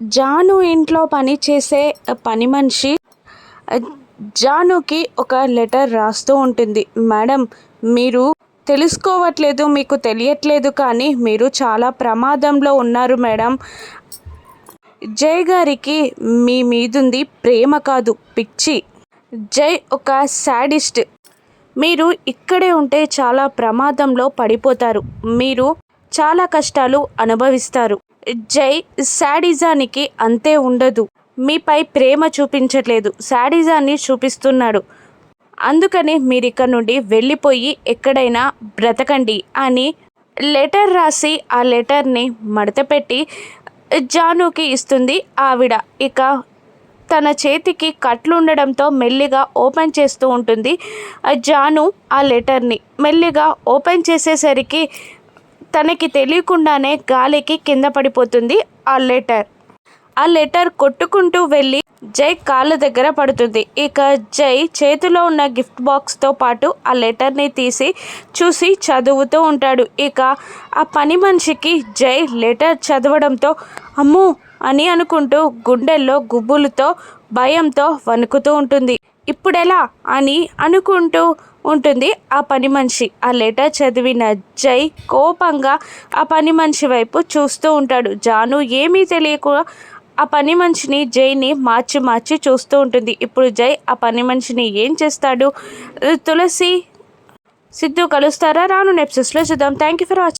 జాను ఇంట్లో పని చేసే పని మనిషి జానుకి ఒక లెటర్ రాస్తూ ఉంటుంది. మేడం మీరు తెలుసుకోవట్లేదు మీకు తెలియట్లేదు కానీ మీరు చాలా ప్రమాదంలో ఉన్నారు మేడం. జై గారికి మీ మీదుంది ప్రేమ కాదు పిచ్చి. జై ఒక శాడిస్ట్ మీరు ఇక్కడే ఉంటే చాలా ప్రమాదంలో పడిపోతారు. మీరు చాలా కష్టాలు అనుభవిస్తారు. జై శాడిజానికి అంతే ఉండదు. మీపై ప్రేమ చూపించట్లేదు. శాడిజాన్ని చూపిస్తున్నాడు. అందుకని మీరిక్క నుండి వెళ్ళిపోయి ఎక్కడైనా బ్రతకండి అని లెటర్ రాసి ఆ లెటర్ని మడతపెట్టి జానుకి ఇస్తుంది ఆవిడ. ఇక తన చేతికి కట్లు ఉండడంతో మెల్లిగా ఓపెన్ చేస్తూ ఉంటుంది జాను ఆ లెటర్ని. మెల్లిగా ఓపెన్ చేసేసరికి తనకి తెలియకుండానే గాలికి కింద పడిపోతుంది ఆ లెటర్. ఆ లెటర్ కొట్టుకుంటూ వెళ్ళి జై కాళ్ళ దగ్గర పడుతుంది. ఇక జై చేతిలో ఉన్న గిఫ్ట్ బాక్స్తో పాటు ఆ లెటర్ని తీసి చూసి చదువుతూ ఉంటాడు. ఇక ఆ పని మనిషికి జై లెటర్ చదవడంతో అమ్ము అని అనుకుంటూ గుండెల్లో గుబ్బులతో భయంతో వణుకుతూ ఉంటుంది. ఇప్పుడెలా అని అనుకుంటూ ఉంటుంది ఆ పని మనిషి. ఆ లెటర్ చదివిన జై కోపంగా ఆ పని మనిషి వైపు చూస్తూ ఉంటాడు. జాను ఏమీ తెలియక ఆ పని మనిషిని జైని మార్చి మార్చి చూస్తూ ఉంటుంది. ఇప్పుడు జై ఆ పని మనిషిని ఏం చేస్తాడు? తులసి సిద్ధు కలుస్తారా? రాను నెప్సెస్లో చూద్దాం. Thank you for watching